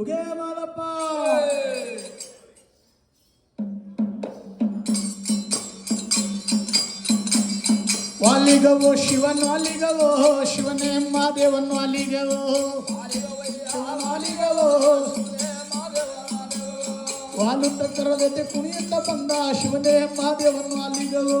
ಉಗೇ ಮಾದಪ್ಪ ವಾಲಿಗವೋ ಶಿವನ್ ವಾಲಿಗವೋ ಶಿವನೇ ಮಾದೇವನ್ ವಾಲಿಗವೋ ವಾಲಿಗವೋ ವಾಲುತ್ತ ತರದತೆ ಕುಣಿಯುತ್ತ ಬಂದ ಶಿವನೇ ಮಾದೇವನ್ ವಾಲಿಗವೋ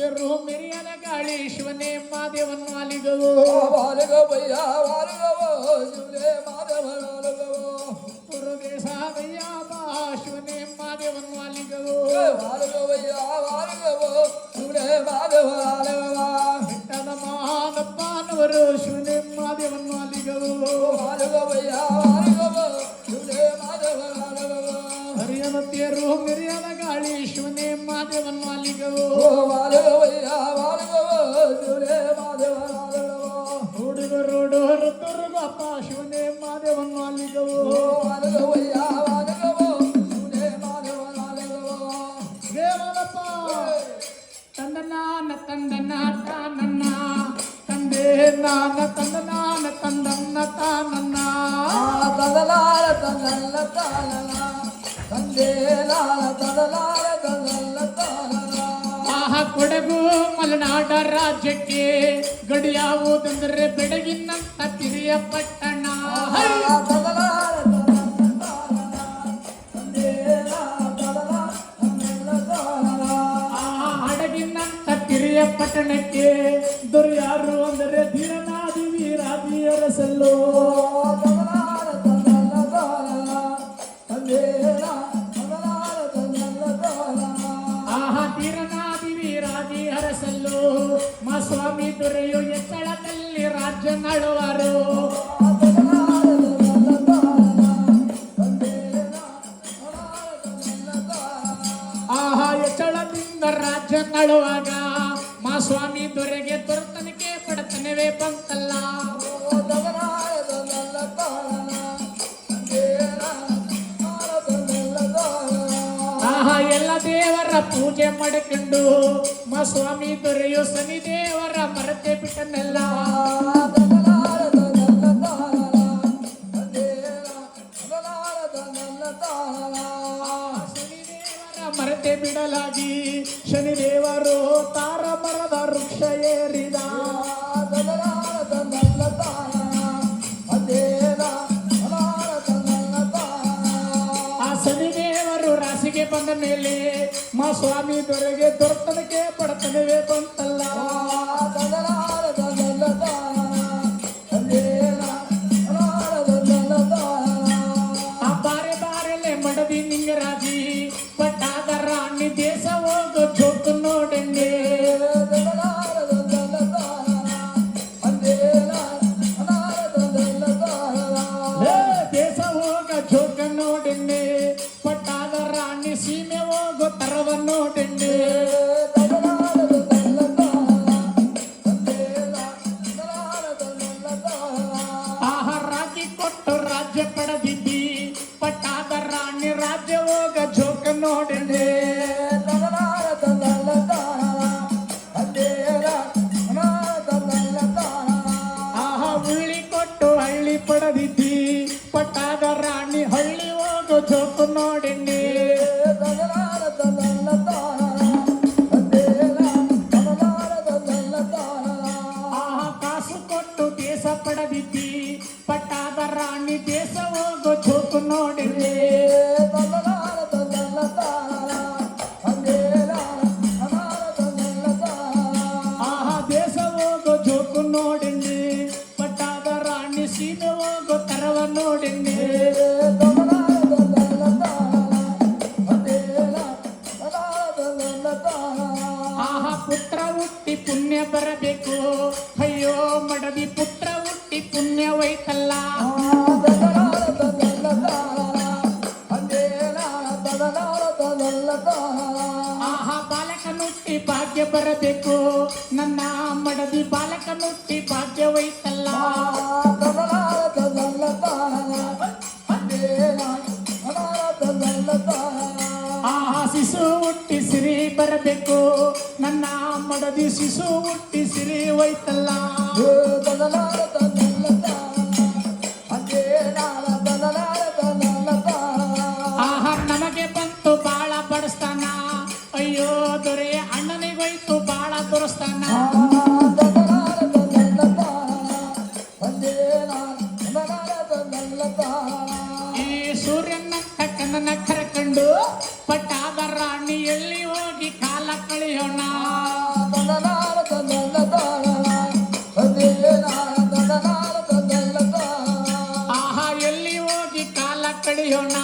गिरु मिरियन काळेश्वने मादेवन्न आलिगवो बालगो भैया बालगवो जुले माधव बालगवो पुरदेशा भैया बाश्वने मादेवन्न आलिगवो बालगो भैया बालगवो जुले माधव बालगवा हिट्टन महानप्पानवरो शिवने मादेवन्न आलिगवो बालगो भैया बालगवो जुले माधव बालगवा हरियन तेरो मिरियन काळेश्वने मादेवन्न आलिगवो ಕೊಡಗು ಮಲೆನಾಡ ರಾಜ್ಯಕ್ಕೆ ಗಡಿಯಾವುದಂದ್ರೆ ಬೆಡಗಿನಂತ ಕಿರಿಯ ಪಟ್ಟಣ ಹೈ! ತದಲಾರ ತದಲ್ಲ ತಾನನ ತಂದೆ ಲಾಲ ತದಲಾರ ತದಲ್ಲ ತಾನನ ಆ ಹಡಗಿನಂತ ಕಿರಿಯ ಪಟ್ಟಣಕ್ಕೆ ದೊರೆಯಾರು ರಾಜ್ಯ ನಡುವಾಗ ಮಾ ಸ್ವಾಮಿ ದೊರೆಗೆ ದೊರೆತನಿಕೆ ಬಡತನವೇ ಬಂತಲ್ಲ ಆಹ ಎಲ್ಲ ದೇವರ ಪೂಜೆ ಮಾಡಿಕೊಂಡು ಮಾ ಸ್ವಾಮಿ ದೊರೆಯು ಶನಿ ದೇವರ ಮರತೆ ಬಿಟ್ಟನೆಲ್ಲ ಮರತೆ ಬಿಡಲಾಗಿ ಶನಿದೇವರು ತಾರ ಮರದ ವೃಕ್ಷ ಏರಿದ. ಆ ಶನಿದೇವರು ರಾಶಿಗೆ ಬಂದ ಮೇಲೆ ಮಾ ಸ್ವಾಮಿ ದೊರೆಗೆ ದೊರೆತನಕ್ಕೆ ಪಡತನವೇ ಬಂತಲ್ಲ. వన్నోటండి ఆహ రాజి కొట్టు రాజ్య పడదిద్ది పట్టాద రాణి రాజ్య ఓగ జోక నోడండి ನೋಡಂಗೆ ಪಟ್ಟಾದ ರಾಣಿ ಸೀಮೆ ಹೋಗೋ ತರವ ನೋಡಂಗೆ ಆಹಾ, ಪುತ್ರ ಹುಟ್ಟಿ ಪುಣ್ಯ ಬರಬೇಕು. ಅಯ್ಯೋ, ಮಡದಿ ಪುತ್ರ ಹುಟ್ಟಿ ಪುಣ್ಯ ಹೋಯ್ತಲ್ಲ. ಭಾಗ್ಯ ಬರಬೇಕು. ನನ್ನ ಮಡದಿ ಬಾಲಕ ಮುಟ್ಟಿ ಭಾಗ್ಯವೈತಲ್ಲ ಆ ಶಿಶು ಹುಟ್ಟಿ ಸಿರಿ ಬರಬೇಕು. ನನ್ನ ಮಡದಿ ಶಿಶು ಹುಟ್ಟಿ ಸಿರಿ ಹೋಯ್ತಲ್ಲ. ಆಹಾರ ನನಗೆ ಬಂತು ಬಾಳ ಬಡಸ್ತಾನ. ಅಯ್ಯೋ ದೊರೆ ಅಣ್ಣನಿಗೋಯ್ತು ಬಾಳ ದುರಸ್ತಾನ ಈ ಸೂರ್ಯನ ಕಣ್ಣನ ಕರಕಂಡು ಪಟ್ಟಾದ ರಾಣಿ ಎಲ್ಲಿ ಹೋಗಿ ಕಾಲ ಕಳಿಯೋಣ? ಆಹಾ ಎಲ್ಲಿ ಹೋಗಿ ಕಾಲ ಕಳೆಯೋಣ?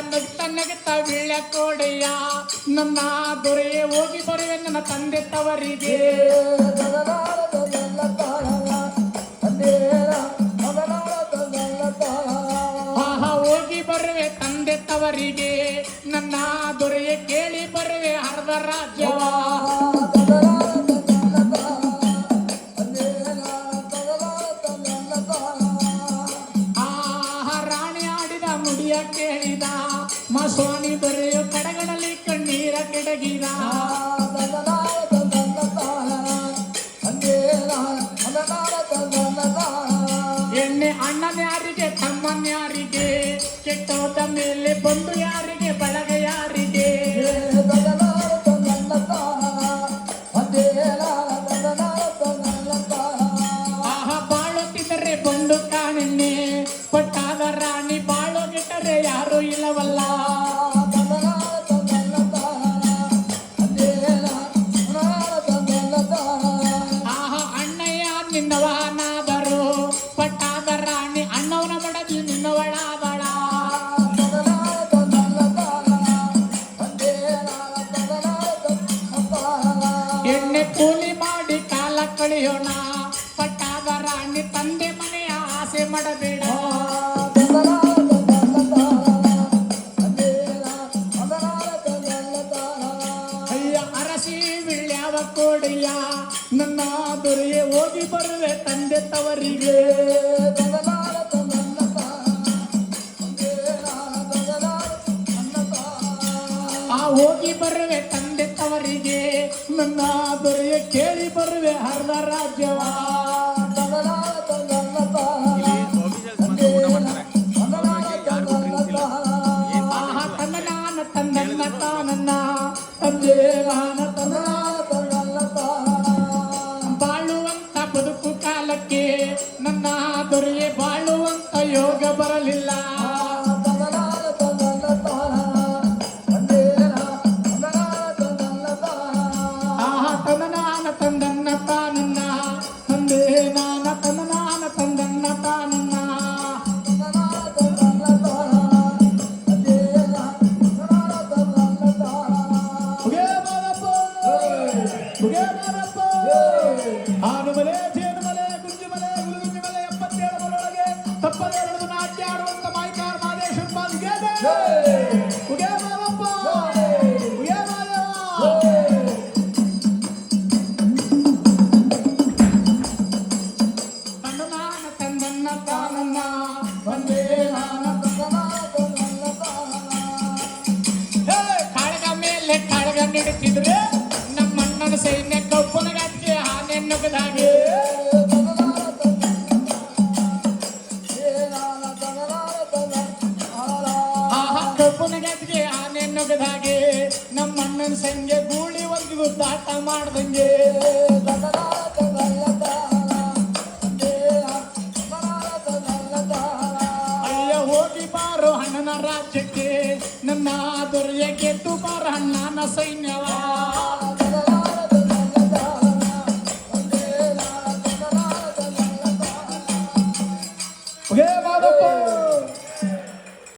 ಅಯ್ಯ ತನ್ನಗೆ ನಗ್ತ ವೀಳ್ಯ ಕೋಡೆಯ. ನನ್ನ ದೊರೆಯೇ ಹೋಗಿ ಬರುವೆ ನನ್ನ ತಂದೆ ತವರಿಗೆ. ಆಹಾ, ಹೋಗಿ ಬರುವೆ ತಂದೆ ತವರಿಗೆ. ನನ್ನ ದೊರೆಯೇ ಕೇಳಿ ಬರುವೆ ಅರ್ಧ ರಾಜ್ಯವ ಕಣ್ಣೀರ ಕೆಡಗಿದ ಎಣ್ಣೆ ಅಣ್ಣನ್ಯಾರಿಗೆ ತಮ್ಮನ್ಯಾರಿಗೆ ಕೆಟ್ಟೋದ ಮೇಲೆ ಬಂದು ಯಾರಿಗೆ ಬಳಗ ಯಾರಿಗೆ ಆಹಾ ಬಾಳುತ್ತಿದ್ದರೆ ಬಂದು ಕಾಣೆನ್ನೆ ಪಟ್ಟಾದ ಕಾಲ ಕಳೆಯೋಣ ಪಟ್ಟಾದ ರಾಣಿ ತಂದೆ ಮನೆಯ ಆಸೆ ಮಾಡಬೇಡ ಅಯ್ಯ ಅರಸಿ ವಿಳ್ಯಾವ ಕೋಡೆಯ ನನ್ನ ದೊರೆಯೇ ಹೋಗಿ ಬರುವೆ ತಂದೆ ತವರಿಗೆ ಆ ಹೋಗಿ ಬರುವೆ ತಂದೆ ತವರಿಗೆ ನನ್ನ ದೊರೆಯ ಕೇಳಿ ಬರುವೆ ಹರ್ದ ರಾಜ್ಯವ. ತನ್ನ ತಾನನ್ನ. ತಂದೆ ನಾನ ತನ್ನ ಬಾಳುವಂತ ಬದುಕು ಕಾಲಕ್ಕೆ ನನ್ನ ದೊರೆಯೇ ಬಾಳುವಂತ ಯೋಗ ಬರಲಿಲ್ಲ. ನುಗ್ಗದಾಗೆ ಆಹಾ ಕಪ್ಪನ ಗಟ್ಟಿಗೆ ಆನೆ ನುಗ್ಗದಾಗೆ ನಮ್ಮ ಅಣ್ಣನ ಸೈನ್ಯ ಗೂಳಿ ಒಂದು ಗುದ್ದಾಟ ಮಾಡ್ದಂಗೆ. ಅಯ್ಯ, ಹೋಗಿ ಬಾರೋ ಅಣ್ಣನ ರಾಜ್ಯಕ್ಕೆ. ನನ್ನ ದೊರೆಯ ಗೆದ್ದು ಬಾರ ಅಣ್ಣನ ಸೈನ್ಯವ.